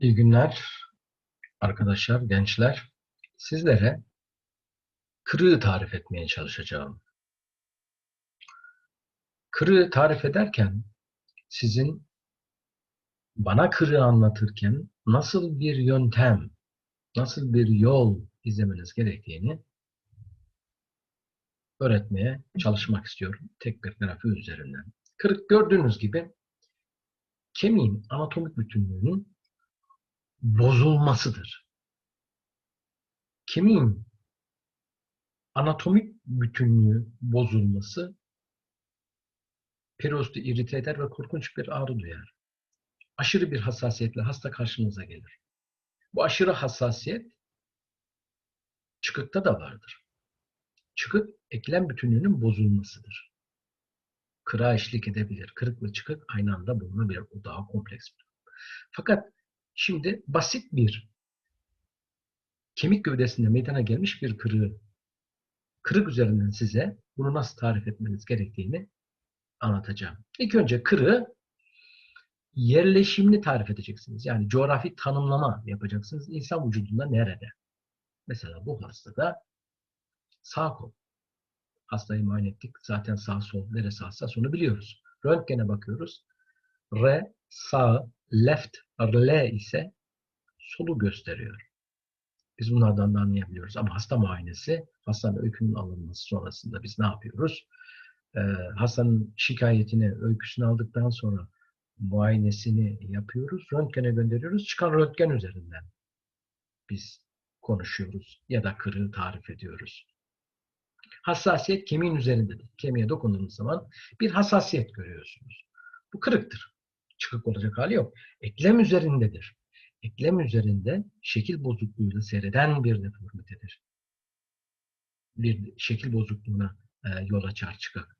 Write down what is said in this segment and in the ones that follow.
İyi günler arkadaşlar, gençler. Sizlere kırığı tarif etmeye çalışacağım. Kırığı tarif ederken sizin bana kırığı anlatırken nasıl bir yöntem, nasıl bir yol izlemeniz gerektiğini öğretmeye çalışmak istiyorum. Tek bir grafi üzerinden. Kırık gördüğünüz gibi kemiğin anatomik bütünlüğünün bozulmasıdır. Kemiğin anatomik bütünlüğü bozulması periyostu irite eder ve korkunç bir ağrı duyar. Aşırı bir hassasiyetle hasta karşınıza gelir. Bu aşırı hassasiyet çıkıkta da vardır. Çıkık eklem bütünlüğünün bozulmasıdır. Kırığa eşlik edebilir. Kırık ve çıkık aynı anda bulunabilir. O daha kompleks bir Fakat Şimdi basit bir kemik gövdesinde meydana gelmiş bir kırığı, kırık üzerinden size bunu nasıl tarif etmeniz gerektiğini anlatacağım. İlk önce kırığı yerleşimini tarif edeceksiniz. Yani coğrafi tanımlama yapacaksınız. İnsan vücudunda nerede? Mesela bu hastada sağ kol. Hastayı muayene ettik. Zaten sağ sol neresi hassas onu biliyoruz. Röntgene bakıyoruz. R sağ, left, L ise solu gösteriyor. Biz bunlardan da anlayabiliyoruz. Ama hasta muayenesi, hastanın öykünün alınması sonrasında biz ne yapıyoruz? Ee, hastanın şikayetini, öyküsünü aldıktan sonra muayenesini yapıyoruz. Röntgene gönderiyoruz. Çıkan röntgen üzerinden biz konuşuyoruz ya da kırığı tarif ediyoruz. Hassasiyet kemiğin üzerindedir. Kemiğe dokunduğunuz zaman bir hassasiyet görüyorsunuz. Bu kırıktır çıkık olacak hali yok. Eklem üzerindedir. Eklem üzerinde şekil bozukluğuyla seyreden bir deformitedir. Bir şekil bozukluğuna e, yol açar çıkık.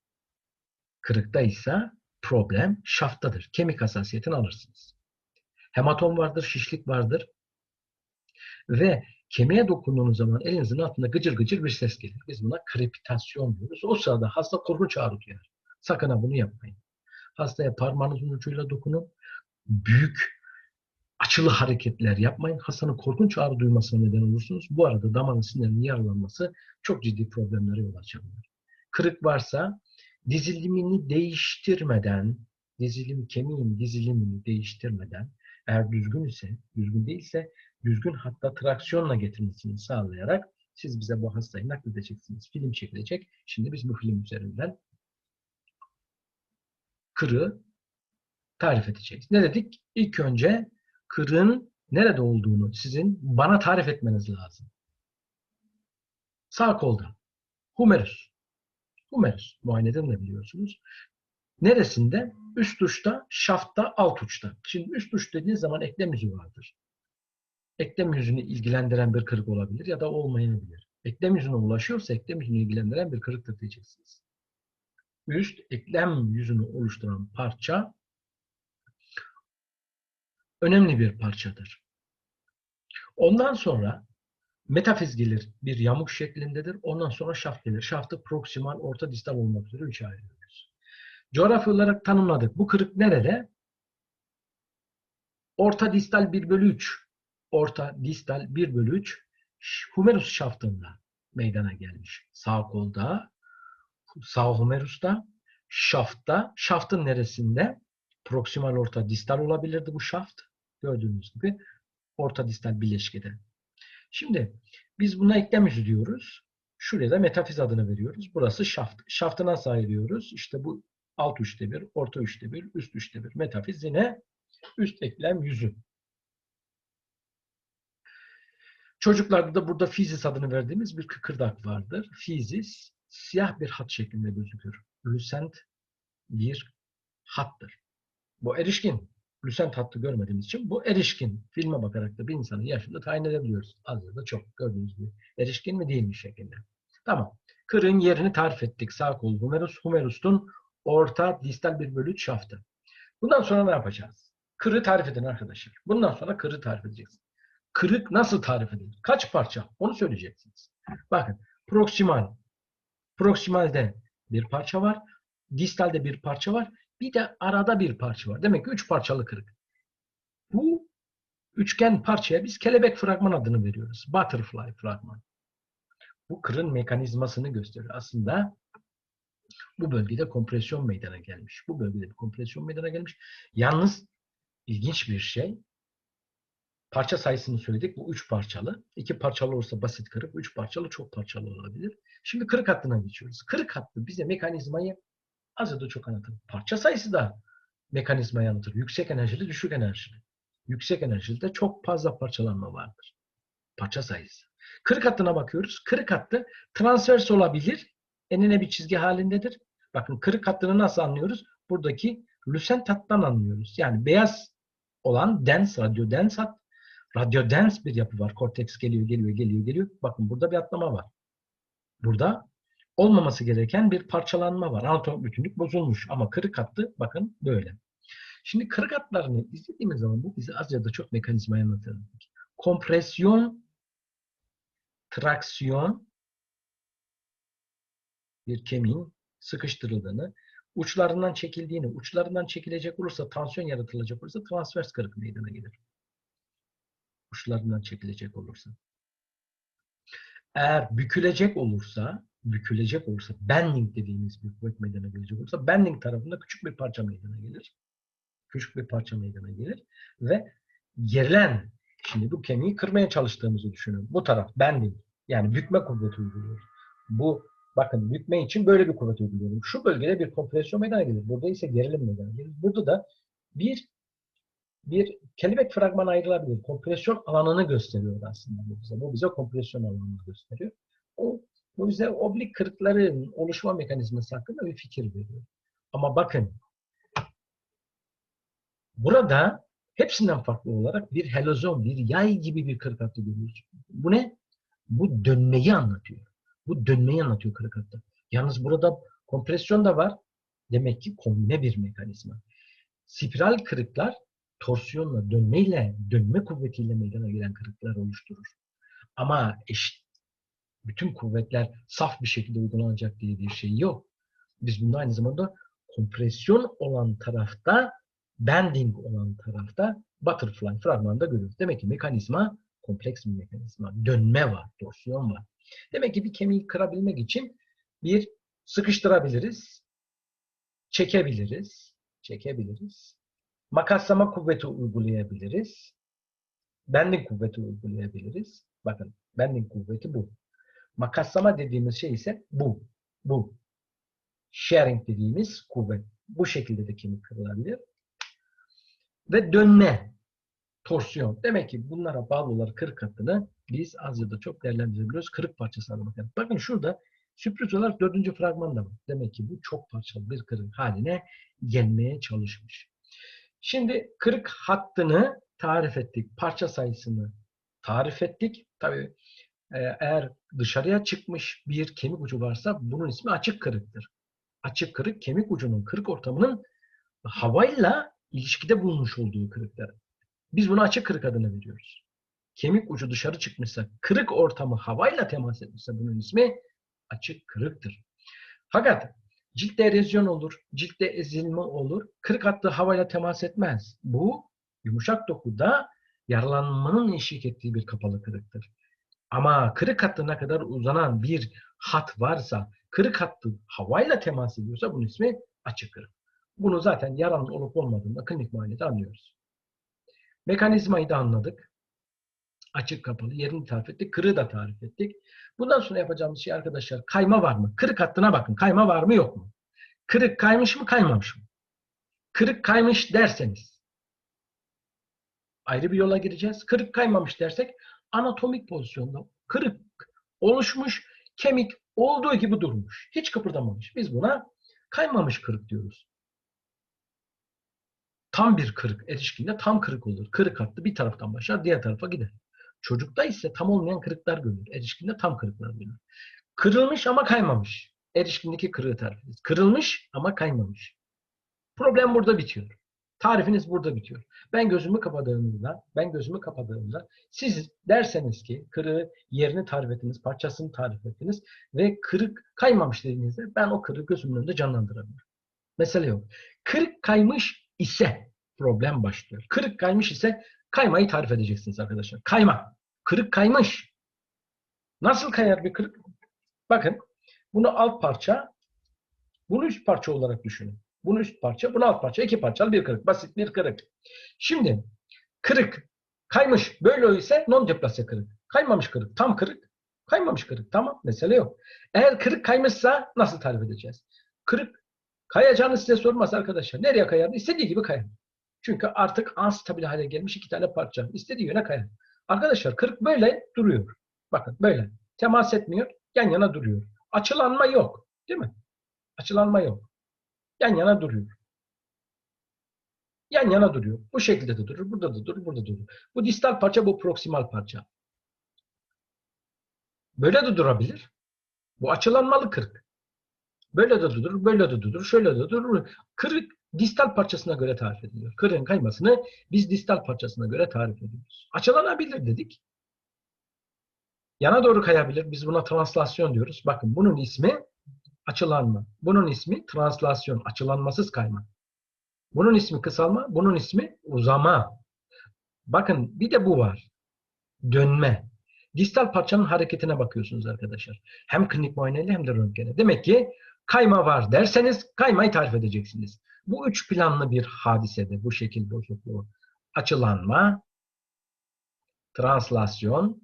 Kırıkta ise problem şaftadır. Kemik hassasiyetini alırsınız. Hematom vardır, şişlik vardır. Ve kemiğe dokunduğunuz zaman elinizin altında gıcır gıcır bir ses gelir. Biz buna krepitasyon diyoruz. O sırada hasta korkunç ağrı duyar. Sakın ha bunu yapmayın. Hastaya parmağınızın ucuyla dokunun. Büyük açılı hareketler yapmayın. Hastanın korkunç ağrı duymasına neden olursunuz. Bu arada damarın sinirinin yaralanması çok ciddi problemlere yol açabilir. Kırık varsa dizilimini değiştirmeden, dizilim kemiğin dizilimini değiştirmeden eğer düzgün ise, düzgün değilse düzgün hatta traksiyonla getirmesini sağlayarak siz bize bu hastayı nakledeceksiniz. Film çekilecek. Şimdi biz bu film üzerinden kırığı tarif edeceğiz. Ne dedik? İlk önce kırığın nerede olduğunu sizin bana tarif etmeniz lazım. Sağ kolda. Humerus. Humerus. Muayeneden de biliyorsunuz. Neresinde? Üst uçta, şaftta, alt uçta. Şimdi üst uç dediği zaman eklem yüzü vardır. Eklem yüzünü ilgilendiren bir kırık olabilir ya da olmayabilir. Eklem yüzüne ulaşıyorsa eklem yüzünü ilgilendiren bir kırıktır diyeceksiniz üst eklem yüzünü oluşturan parça önemli bir parçadır. Ondan sonra metafiz gelir bir yamuk şeklindedir. Ondan sonra şaft gelir. Şaftı proksimal, orta distal olmak üzere üçe ayırıyoruz. Coğrafi olarak tanımladık. Bu kırık nerede? Orta distal 1 bölü 3. Orta distal 1 bölü 3 humerus şaftında meydana gelmiş. Sağ kolda sağ humerus'ta, şaftta, şaftın neresinde? Proksimal orta distal olabilirdi bu şaft. Gördüğünüz gibi orta distal bileşkede. Şimdi biz buna eklem yüzü diyoruz. Şuraya da metafiz adını veriyoruz. Burası şaft. Şaftı nasıl ayırıyoruz? İşte bu alt üçte bir, orta üçte bir, üst üçte bir. Metafiz yine üst eklem yüzü. Çocuklarda da burada fizis adını verdiğimiz bir kıkırdak vardır. Fizis siyah bir hat şeklinde gözükür. Lüsent bir hattır. Bu erişkin. Lüsent hattı görmediğimiz için bu erişkin. Filme bakarak da bir insanın yaşını tayin edebiliyoruz. Az ya da çok gördüğünüz gibi. Erişkin mi değil mi şeklinde. Tamam. Kırığın yerini tarif ettik. Sağ kol humerus. Humerus'un orta distal bir bölü şaftı. Bundan sonra ne yapacağız? Kırığı tarif edin arkadaşlar. Bundan sonra kırığı tarif edeceksiniz. Kırık nasıl tarif edilir? Kaç parça? Onu söyleyeceksiniz. Bakın. Proksimal, Proksimalde bir parça var. Distalde bir parça var. Bir de arada bir parça var. Demek ki üç parçalı kırık. Bu üçgen parçaya biz kelebek fragman adını veriyoruz. Butterfly fragman. Bu kırın mekanizmasını gösteriyor. Aslında bu bölgede kompresyon meydana gelmiş. Bu bölgede bir kompresyon meydana gelmiş. Yalnız ilginç bir şey. Parça sayısını söyledik. Bu üç parçalı. İki parçalı olursa basit kırık. Üç parçalı çok parçalı olabilir. Şimdi kırık hattına geçiyoruz. Kırık hattı bize mekanizmayı az ya da çok anlatır. Parça sayısı da mekanizmayı anlatır. Yüksek enerjili, düşük enerjili. Yüksek enerjide çok fazla parçalanma vardır. Parça sayısı. Kırık hattına bakıyoruz. Kırık hattı transvers olabilir. Enine bir çizgi halindedir. Bakın kırık hattını nasıl anlıyoruz? Buradaki lüsent hattan anlıyoruz. Yani beyaz olan dense, radyo dense hat, radyo dense bir yapı var. Korteks geliyor, geliyor, geliyor, geliyor. Bakın burada bir atlama var. Burada olmaması gereken bir parçalanma var. Anatomik bütünlük bozulmuş. Ama kırık hattı bakın böyle. Şimdi kırık hatlarını izlediğimiz zaman bu bize az ya da çok mekanizmayı anlatır. Kompresyon, traksiyon, bir kemiğin sıkıştırıldığını, uçlarından çekildiğini, uçlarından çekilecek olursa, tansiyon yaratılacak olursa transvers kırık meydana gelir. Uçlarından çekilecek olursa. Eğer bükülecek olursa, bükülecek olursa, bending dediğimiz bir kuvvet meydana gelecek olursa, bending tarafında küçük bir parça meydana gelir. Küçük bir parça meydana gelir ve gerilen, şimdi bu kemiği kırmaya çalıştığımızı düşünün. Bu taraf bending, yani bükme kuvveti uyguluyoruz. Bu Bakın bükme için böyle bir kuvvet uyguluyorum. Şu bölgede bir kompresyon meydana gelir. Burada ise gerilim meydana gelir. Burada da bir bir kelebek fragman ayrılabilir. Kompresyon alanını gösteriyor aslında bu bize. Bu bize kompresyon alanını gösteriyor. O, bu bize oblik kırıkların oluşma mekanizması hakkında bir fikir veriyor. Ama bakın burada hepsinden farklı olarak bir helozon, bir yay gibi bir kırık hattı görüyoruz. Bu ne? Bu dönmeyi anlatıyor. Bu dönmeyi anlatıyor kırık hatta. Yalnız burada kompresyon da var. Demek ki kombine bir mekanizma. Spiral kırıklar torsiyonla, dönmeyle, dönme kuvvetiyle meydana gelen kırıklar oluşturur. Ama eşit, bütün kuvvetler saf bir şekilde uygulanacak diye bir şey yok. Biz bunda aynı zamanda kompresyon olan tarafta, bending olan tarafta butterfly fragmanda görüyoruz. Demek ki mekanizma kompleks bir mekanizma. Dönme var, torsiyon var. Demek ki bir kemiği kırabilmek için bir sıkıştırabiliriz, çekebiliriz, çekebiliriz, makaslama kuvveti uygulayabiliriz, bending kuvveti uygulayabiliriz. Bakın bending kuvveti bu. Makaslama dediğimiz şey ise bu. Bu. Sharing dediğimiz kuvvet. Bu şekilde de kemik kırılabilir. Ve dönme torsiyon. Demek ki bunlara bağlı olarak kırık hattını biz az ya da çok değerlendirebiliyoruz. Kırık parçasına bakın. Bakın şurada sürpriz olarak dördüncü fragmanda var. Demek ki bu çok parçalı bir kırık haline gelmeye çalışmış. Şimdi kırık hattını tarif ettik. Parça sayısını tarif ettik. Tabii e, eğer dışarıya çıkmış bir kemik ucu varsa bunun ismi açık kırıktır. Açık kırık kemik ucunun kırık ortamının havayla ilişkide bulunmuş olduğu kırıklar. Biz buna açık kırık adını veriyoruz. Kemik ucu dışarı çıkmışsa, kırık ortamı havayla temas etmişse bunun ismi açık kırıktır. Fakat ciltte erozyon olur, ciltte ezilme olur. Kırık hattı havayla temas etmez. Bu yumuşak dokuda yaralanmanın eşlik ettiği bir kapalı kırıktır. Ama kırık hattına kadar uzanan bir hat varsa, kırık hattı havayla temas ediyorsa bunun ismi açık kırık. Bunu zaten yaranın olup olmadığında klinik muayenede anlıyoruz. Mekanizmayı da anladık. Açık kapalı yerini tarif ettik. Kırığı da tarif ettik. Bundan sonra yapacağımız şey arkadaşlar kayma var mı? Kırık hattına bakın. Kayma var mı yok mu? Kırık kaymış mı kaymamış mı? Kırık kaymış derseniz ayrı bir yola gireceğiz. Kırık kaymamış dersek anatomik pozisyonda kırık oluşmuş, kemik olduğu gibi durmuş. Hiç kıpırdamamış. Biz buna kaymamış kırık diyoruz tam bir kırık erişkinde tam kırık olur. Kırık hattı bir taraftan başlar diğer tarafa gider. Çocukta ise tam olmayan kırıklar görülür. Erişkinde tam kırıklar görülür. Kırılmış ama kaymamış. Erişkindeki kırığı tarif ediniz. Kırılmış ama kaymamış. Problem burada bitiyor. Tarifiniz burada bitiyor. Ben gözümü kapadığımda, ben gözümü kapadığımda siz derseniz ki kırığı yerini tarif ettiniz, parçasını tarif ettiniz ve kırık kaymamış dediğinizde ben o kırığı gözümün önünde canlandırabilirim. Mesele yok. Kırık kaymış ise problem başlıyor. Kırık kaymış ise kaymayı tarif edeceksiniz arkadaşlar. Kayma. Kırık kaymış. Nasıl kayar bir kırık? Bakın bunu alt parça, bunu üst parça olarak düşünün. Bunu üst parça, bunu alt parça. iki parçalı bir kırık. Basit bir kırık. Şimdi kırık kaymış böyle ise non deplase kırık. Kaymamış kırık. Tam kırık. Kaymamış kırık. Tamam. Mesele yok. Eğer kırık kaymışsa nasıl tarif edeceğiz? Kırık kayacağını size sormaz arkadaşlar. Nereye kayar? İstediği gibi kayar. Çünkü artık unstabil hale gelmiş iki tane parça. İstediği yöne kayar. Arkadaşlar kırık böyle duruyor. Bakın böyle. Temas etmiyor. Yan yana duruyor. Açılanma yok. Değil mi? Açılanma yok. Yan yana duruyor. Yan yana duruyor. Bu şekilde de durur. Burada da durur. Burada da durur. Bu distal parça, bu proksimal parça. Böyle de durabilir. Bu açılanmalı kırık. Böyle de durur, böyle de durur, şöyle de durur. Kırık distal parçasına göre tarif ediliyor. Kırığın kaymasını biz distal parçasına göre tarif ediyoruz. Açılanabilir dedik. Yana doğru kayabilir. Biz buna translasyon diyoruz. Bakın bunun ismi açılanma. Bunun ismi translasyon. Açılanmasız kayma. Bunun ismi kısalma. Bunun ismi uzama. Bakın bir de bu var. Dönme. Distal parçanın hareketine bakıyorsunuz arkadaşlar. Hem klinik muayeneyle hem de röntgene. Demek ki kayma var derseniz kaymayı tarif edeceksiniz. Bu üç planlı bir hadisede bu şekil bozukluğu. Açılanma, translasyon,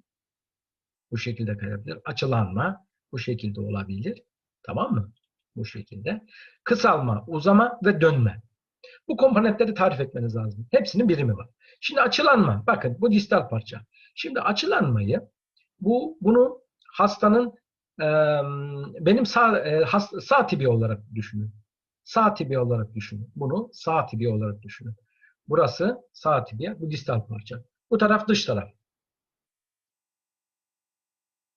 bu şekilde kayabilir. Açılanma bu şekilde olabilir. Tamam mı? Bu şekilde. Kısalma, uzama ve dönme. Bu komponentleri tarif etmeniz lazım. Hepsinin birimi var. Şimdi açılanma. Bakın bu distal parça. Şimdi açılanmayı bu bunu hastanın benim sağ e, sağ tibi olarak düşünün. Sağ tibi olarak düşünün. Bunu sağ tibi olarak düşünün. Burası sağ tibia, bu distal parça. Bu taraf dış taraf.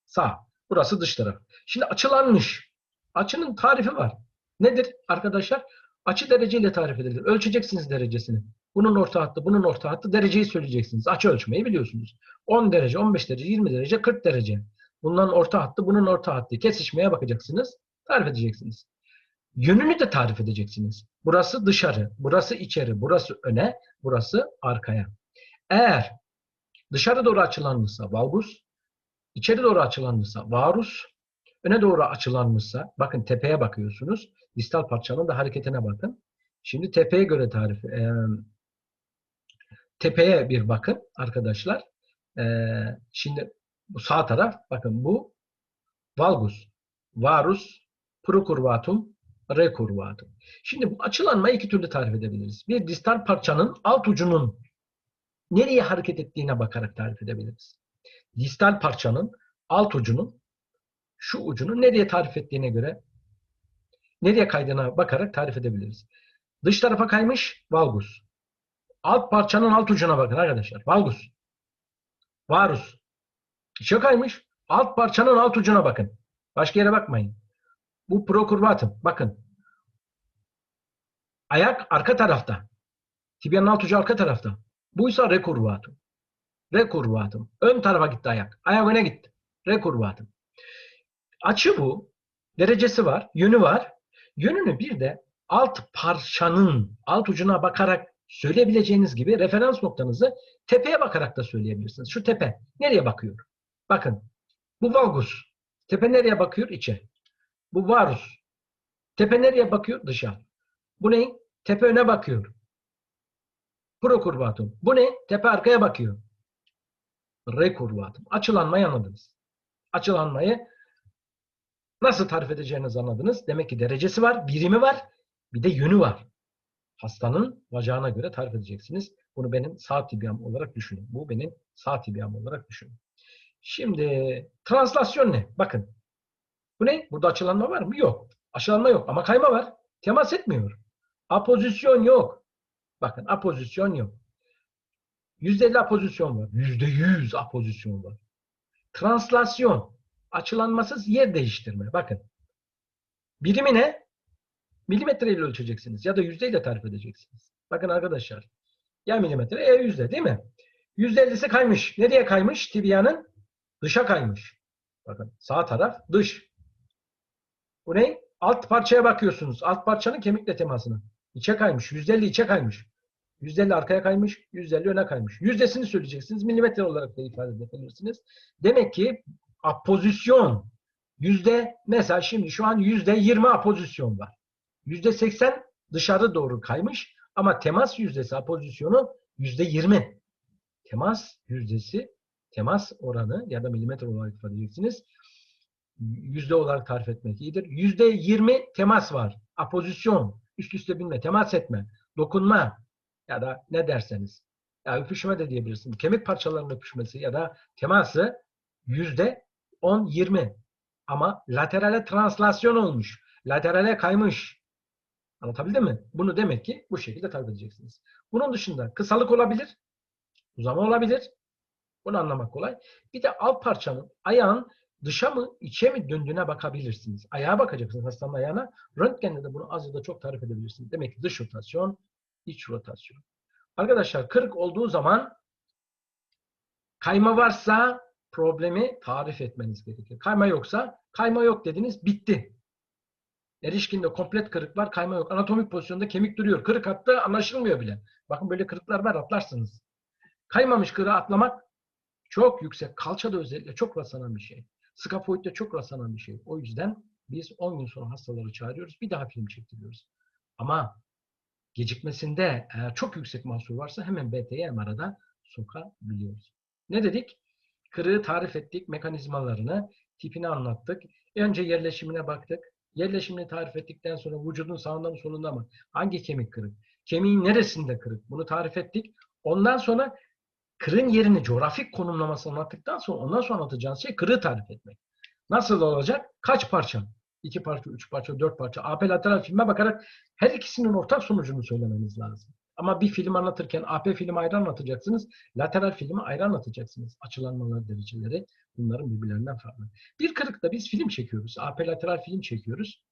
Sağ. Burası dış taraf. Şimdi açılanmış. Açının tarifi var. Nedir arkadaşlar? Açı dereceyle tarif edilir. Ölçeceksiniz derecesini. Bunun orta hattı, bunun orta hattı dereceyi söyleyeceksiniz. Açı ölçmeyi biliyorsunuz. 10 derece, 15 derece, 20 derece, 40 derece. Bunların orta hattı, bunun orta hattı. Kesişmeye bakacaksınız. Tarif edeceksiniz. Yönünü de tarif edeceksiniz. Burası dışarı, burası içeri, burası öne, burası arkaya. Eğer dışarı doğru açılanmışsa valgus, içeri doğru açılanmışsa varus, öne doğru açılanmışsa, bakın tepeye bakıyorsunuz. Distal parçanın da hareketine bakın. Şimdi tepeye göre tarif. E, tepeye bir bakın arkadaşlar. E, şimdi bu sağ taraf, bakın bu valgus, varus, procurvatum, recurvatum. Şimdi bu açılanmayı iki türlü tarif edebiliriz. Bir distal parçanın alt ucunun nereye hareket ettiğine bakarak tarif edebiliriz. Distal parçanın alt ucunun şu ucunu nereye tarif ettiğine göre nereye kaydığına bakarak tarif edebiliriz. Dış tarafa kaymış valgus. Alt parçanın alt ucuna bakın arkadaşlar. Valgus. Varus. İçe kaymış. Alt parçanın alt ucuna bakın. Başka yere bakmayın. Bu prokurvatum. Bakın. Ayak arka tarafta. Tibyanın alt ucu arka tarafta. Buysa rekurvatum. Rekurvatum. Ön tarafa gitti ayak. Ayak öne gitti. Rekurvatum. Açı bu. Derecesi var. Yönü var. Yönünü bir de alt parçanın alt ucuna bakarak söyleyebileceğiniz gibi referans noktanızı tepeye bakarak da söyleyebilirsiniz. Şu tepe nereye bakıyor? Bakın bu valgus. Tepe nereye bakıyor? İçe. Bu varus. Tepe nereye bakıyor? Dışa. Bu ne? Tepe öne bakıyor. Prokurvatum. Bu ne? Tepe arkaya bakıyor. Rekurvatum. Açılanmayı anladınız. Açılanmayı nasıl tarif edeceğinizi anladınız. Demek ki derecesi var, birimi var, bir de yönü var. Hastanın bacağına göre tarif edeceksiniz. Bunu benim sağ tibiam olarak düşünün. Bu benim sağ tibiam olarak düşünün. Şimdi translasyon ne? Bakın. Bu ne? Burada açılanma var mı? Yok. Açılanma yok ama kayma var. Temas etmiyor. Apozisyon yok. Bakın apozisyon yok. %50 apozisyon var. %100 apozisyon var. Translasyon. Açılanmasız yer değiştirme. Bakın. Birimi ne? Milimetre ile ölçeceksiniz ya da yüzdeyle tarif edeceksiniz. Bakın arkadaşlar. Ya milimetre ya yüzde değil mi? %50'si kaymış. Nereye kaymış? Tibyanın dışa kaymış. Bakın sağ taraf dış. Bu ne? Alt parçaya bakıyorsunuz. Alt parçanın kemikle temasına. İçe kaymış. %50 içe kaymış. %50 arkaya kaymış, %50 öne kaymış. Yüzdesini söyleyeceksiniz. Milimetre olarak da ifade edebilirsiniz. Demek ki apozisyon yüzde mesela şimdi şu an yüzde 20 apozisyon var. Yüzde 80 dışarı doğru kaymış ama temas yüzdesi apozisyonu yüzde 20. Temas yüzdesi, temas oranı ya da milimetre olarak ifade edeceksiniz. Yüzde olarak tarif etmek iyidir. Yüzde 20 temas var. Apozisyon, üst üste binme, temas etme, dokunma ya da ne derseniz. Ya öpüşme de diyebilirsiniz. Kemik parçalarının öpüşmesi ya da teması yüzde 10-20. Ama laterale translasyon olmuş. Laterale kaymış. Anlatabildim mi? Bunu demek ki bu şekilde tarif edeceksiniz. Bunun dışında kısalık olabilir. Uzama olabilir. Bunu anlamak kolay. Bir de alt parçanın ayağın dışa mı içe mi döndüğüne bakabilirsiniz. Ayağa bakacaksınız hastanın ayağına. Röntgende de bunu az ya da çok tarif edebilirsiniz. Demek ki dış rotasyon, iç rotasyon. Arkadaşlar kırık olduğu zaman kayma varsa problemi tarif etmeniz gerekir. Kayma yoksa kayma yok dediniz bitti. Erişkinde komplet kırık var kayma yok. Anatomik pozisyonda kemik duruyor. Kırık hatta anlaşılmıyor bile. Bakın böyle kırıklar var atlarsınız. Kaymamış kırığı atlamak çok yüksek. Kalçada özellikle çok rastlanan bir şey. Skafoidde çok rastlanan bir şey. O yüzden biz 10 gün sonra hastaları çağırıyoruz. Bir daha film çektiriyoruz. Ama gecikmesinde eğer çok yüksek mahsur varsa hemen BT'ye MR'da sokabiliyoruz. Ne dedik? Kırığı tarif ettik, mekanizmalarını, tipini anlattık. Önce yerleşimine baktık. Yerleşimini tarif ettikten sonra vücudun sağında mı solunda mı? Hangi kemik kırık? Kemiğin neresinde kırık? Bunu tarif ettik. Ondan sonra kırığın yerini, coğrafik konumlamasını anlattıktan sonra ondan sonra anlatacağınız şey kırığı tarif etmek. Nasıl olacak? Kaç parça? İki parça, üç parça, dört parça. AP lateral filme bakarak her ikisinin ortak sonucunu söylemeniz lazım. Ama bir film anlatırken AP filmi ayrı anlatacaksınız. Lateral filmi ayrı anlatacaksınız. Açılanmalar dereceleri bunların birbirlerinden farklı. Bir kırıkta biz film çekiyoruz. AP lateral film çekiyoruz.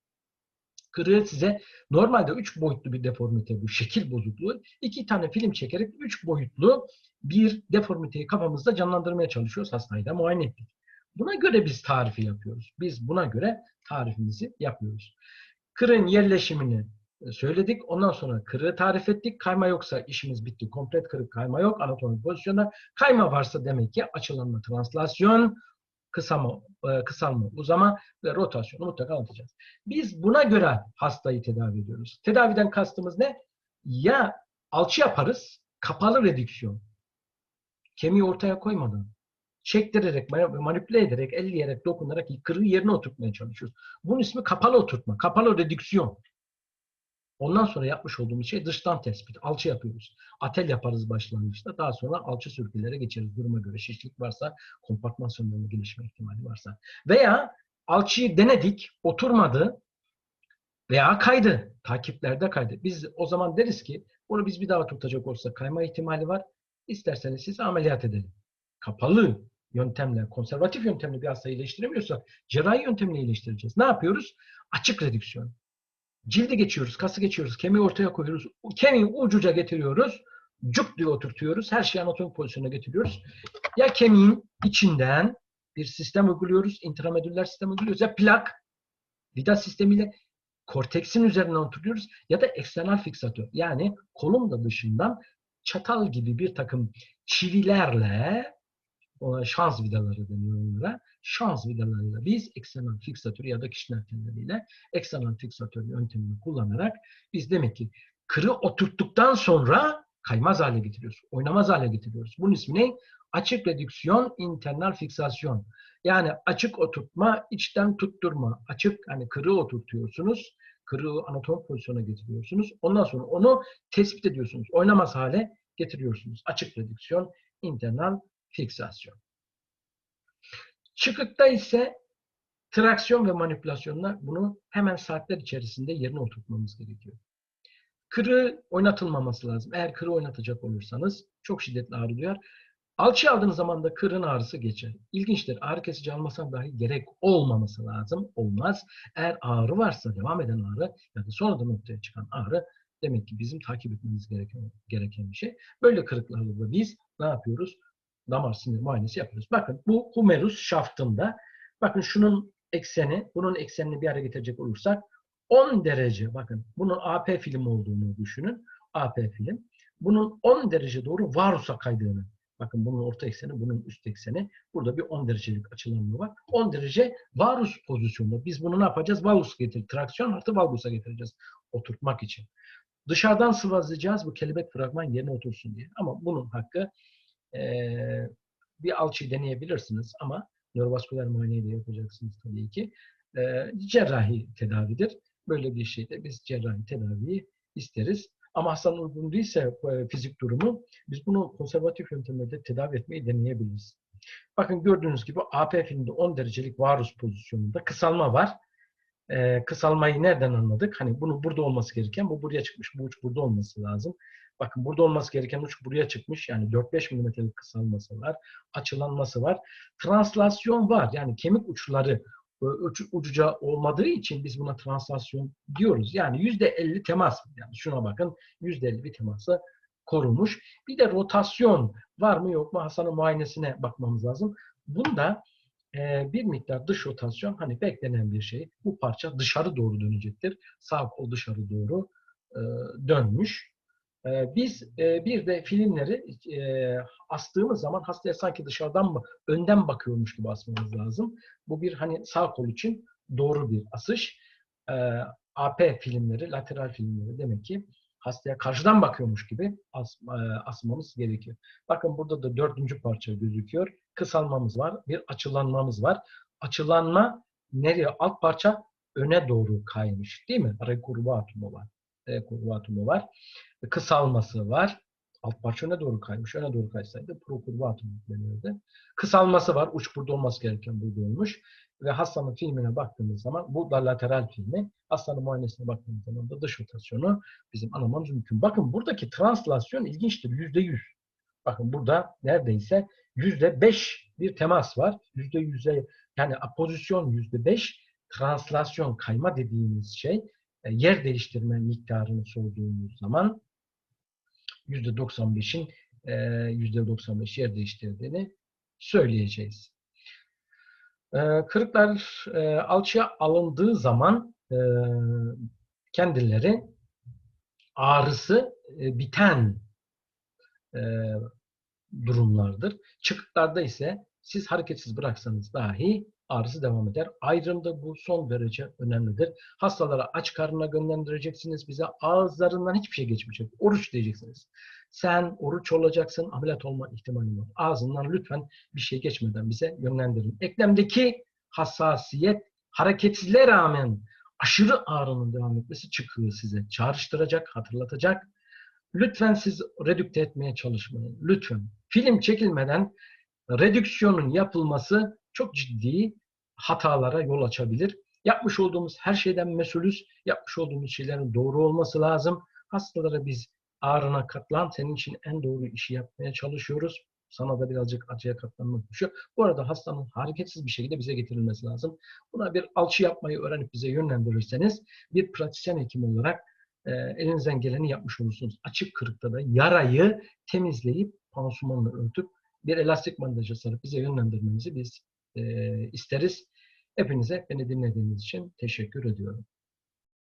Kırığı size normalde üç boyutlu bir deformite bu şekil bozukluğu. iki tane film çekerek üç boyutlu bir deformiteyi kafamızda canlandırmaya çalışıyoruz. Hastayı da muayene ettik. Buna göre biz tarifi yapıyoruz. Biz buna göre tarifimizi yapıyoruz. Kırığın yerleşimini söyledik. Ondan sonra kırığı tarif ettik. Kayma yoksa işimiz bitti. Komplet kırık kayma yok. Anatomik pozisyonda. Kayma varsa demek ki açılanma, translasyon, kısalma, kısalma, uzama ve rotasyonu mutlaka anlatacağız. Biz buna göre hastayı tedavi ediyoruz. Tedaviden kastımız ne? Ya alçı yaparız, kapalı redüksiyon. Kemiği ortaya koymadan, çektirerek, manipüle ederek, elleyerek, dokunarak kırığı yerine oturtmaya çalışıyoruz. Bunun ismi kapalı oturtma, kapalı redüksiyon. Ondan sonra yapmış olduğumuz şey dıştan tespit. Alçı yapıyoruz. Atel yaparız başlangıçta. Daha sonra alçı sürgülere geçeriz. Duruma göre şişlik varsa, kompartman sorunlarının gelişme ihtimali varsa. Veya alçıyı denedik, oturmadı veya kaydı. Takiplerde kaydı. Biz o zaman deriz ki bunu biz bir daha tutacak olsa kayma ihtimali var. İsterseniz siz ameliyat edelim. Kapalı yöntemle, konservatif yöntemle bir hastayı iyileştiremiyorsak cerrahi yöntemle iyileştireceğiz. Ne yapıyoruz? Açık redüksiyon. Cildi geçiyoruz, kası geçiyoruz, kemiği ortaya koyuyoruz. Kemiği ucuca getiriyoruz. Cuk diye oturtuyoruz. Her şeyi anatomik pozisyona getiriyoruz. Ya kemiğin içinden bir sistem uyguluyoruz. intramedüller sistem uyguluyoruz. Ya plak, vida sistemiyle korteksin üzerinden oturuyoruz. Ya da eksternal fiksatör. Yani kolumda dışından çatal gibi bir takım çivilerle ona şans vidaları deniyor onlara. Şans vidalarıyla biz eksternal fiksatör ya da kişiler telleriyle eksternal fiksatör yöntemini kullanarak biz demek ki kırı oturttuktan sonra kaymaz hale getiriyoruz. Oynamaz hale getiriyoruz. Bunun ismi ne? Açık redüksiyon, internal fiksasyon. Yani açık oturtma, içten tutturma. Açık hani kırığı oturtuyorsunuz. Kırığı anatomik pozisyona getiriyorsunuz. Ondan sonra onu tespit ediyorsunuz. Oynamaz hale getiriyorsunuz. Açık redüksiyon, internal fiksasyon. Çıkıkta ise traksiyon ve manipülasyonla bunu hemen saatler içerisinde yerine oturtmamız gerekiyor. Kırığı oynatılmaması lazım. Eğer kırığı oynatacak olursanız çok şiddetli ağrı duyar. Alçı aldığınız zaman da kırın ağrısı geçer. İlginçtir. Ağrı kesici almasan dahi gerek olmaması lazım. Olmaz. Eğer ağrı varsa devam eden ağrı ya da sonradan ortaya çıkan ağrı demek ki bizim takip etmemiz gereken, gereken bir şey. Böyle kırıklarla da biz ne yapıyoruz? Damar sinir muayenesi yapıyoruz. Bakın bu humerus şaftında bakın şunun ekseni, bunun eksenini bir araya getirecek olursak 10 derece bakın bunun AP film olduğunu düşünün. AP film. bunun 10 derece doğru varusa kaydığını. Bakın bunun orta ekseni, bunun üst ekseni. Burada bir 10 derecelik açılanma var. 10 derece varus pozisyonunda. Biz bunu ne yapacağız? Valgus getir. Traksiyon artı valgusa getireceğiz. Oturtmak için. Dışarıdan sıvazlayacağız bu kelebek fragman yerine otursun diye. Ama bunun hakkı bir alçıyı deneyebilirsiniz ama nörovasküler muayeneyi de yapacaksınız tabii ki. Cerrahi tedavidir. Böyle bir şeyde biz cerrahi tedaviyi isteriz. Ama hastanın uygun değilse fizik durumu biz bunu konservatif yöntemlerle tedavi etmeyi deneyebiliriz. Bakın gördüğünüz gibi AP filmde 10 derecelik varus pozisyonunda kısalma var. Ee, kısalmayı nereden anladık? Hani bunun burada olması gereken bu buraya çıkmış. Bu uç burada olması lazım. Bakın burada olması gereken uç buraya çıkmış. Yani 4-5 milimetrelik kısalması var. Açılanması var. Translasyon var. Yani kemik uçları e, uç, ucuca olmadığı için biz buna translasyon diyoruz. Yani %50 temas. Yani şuna bakın %50 bir teması korumuş. Bir de rotasyon var mı yok mu hastanın muayenesine bakmamız lazım. Bunda e, bir miktar dış rotasyon hani beklenen bir şey. Bu parça dışarı doğru dönecektir. Sağ kol dışarı doğru e, dönmüş. E, biz e, bir de filmleri e, astığımız zaman hastaya sanki dışarıdan mı önden bakıyormuş gibi asmamız lazım. Bu bir hani sağ kol için doğru bir asış. E, AP filmleri, lateral filmleri demek ki hastaya karşıdan bakıyormuş gibi as, e, asmamız gerekiyor. Bakın burada da dördüncü parça gözüküyor. Kısalmamız var, bir açılanmamız var. Açılanma nereye? Alt parça öne doğru kaymış değil mi? Rekurvatumu var. Rekurvatumu var. Kısalması var. Alt parça öne doğru kaymış. Öne doğru kaysaydı prokurvatum denirdi. Kısalması var. Uç burada olması gereken burada olmuş. Ve hastanın filmine baktığımız zaman bu da lateral filmi. Hastanın muayenesine baktığımız zaman da dış rotasyonu bizim anlamamız mümkün. Bakın buradaki translasyon ilginçtir. Yüzde yüz. Bakın burada neredeyse yüzde beş bir temas var. Yüzde yüze yani pozisyon yüzde beş translasyon kayma dediğimiz şey e, yer değiştirme miktarını sorduğumuz zaman yüzde 95'in e, yüzde 95 yer değiştirdiğini söyleyeceğiz. E, kırıklar alçıya alındığı zaman kendileri ağrısı biten durumlardır. Çıkıklarda ise siz hareketsiz bıraksanız dahi ağrısı devam eder. Ayrımda bu son derece önemlidir. Hastalara aç karnına göndereceksiniz. Bize ağızlarından hiçbir şey geçmeyecek. Oruç diyeceksiniz. Sen oruç olacaksın, ameliyat olma ihtimali yok. Ağzından lütfen bir şey geçmeden bize yönlendirin. Eklemdeki hassasiyet hareketsizliğe rağmen aşırı ağrının devam etmesi çıkıyor size. Çağrıştıracak, hatırlatacak. Lütfen siz redükte etmeye çalışmayın. Lütfen. Film çekilmeden redüksiyonun yapılması çok ciddi hatalara yol açabilir. Yapmış olduğumuz her şeyden mesulüz. Yapmış olduğumuz şeylerin doğru olması lazım. Hastalara biz ağrına katlan, senin için en doğru işi yapmaya çalışıyoruz. Sana da birazcık acıya katlanmak düşüyor. Bu arada hastanın hareketsiz bir şekilde bize getirilmesi lazım. Buna bir alçı yapmayı öğrenip bize yönlendirirseniz bir pratisyen hekim olarak e, elinizden geleni yapmış olursunuz. Açık kırıkta da yarayı temizleyip pansumanla örtüp bir elastik bandaja sarıp bize yönlendirmenizi biz e, isteriz. Hepinize beni dinlediğiniz için teşekkür ediyorum.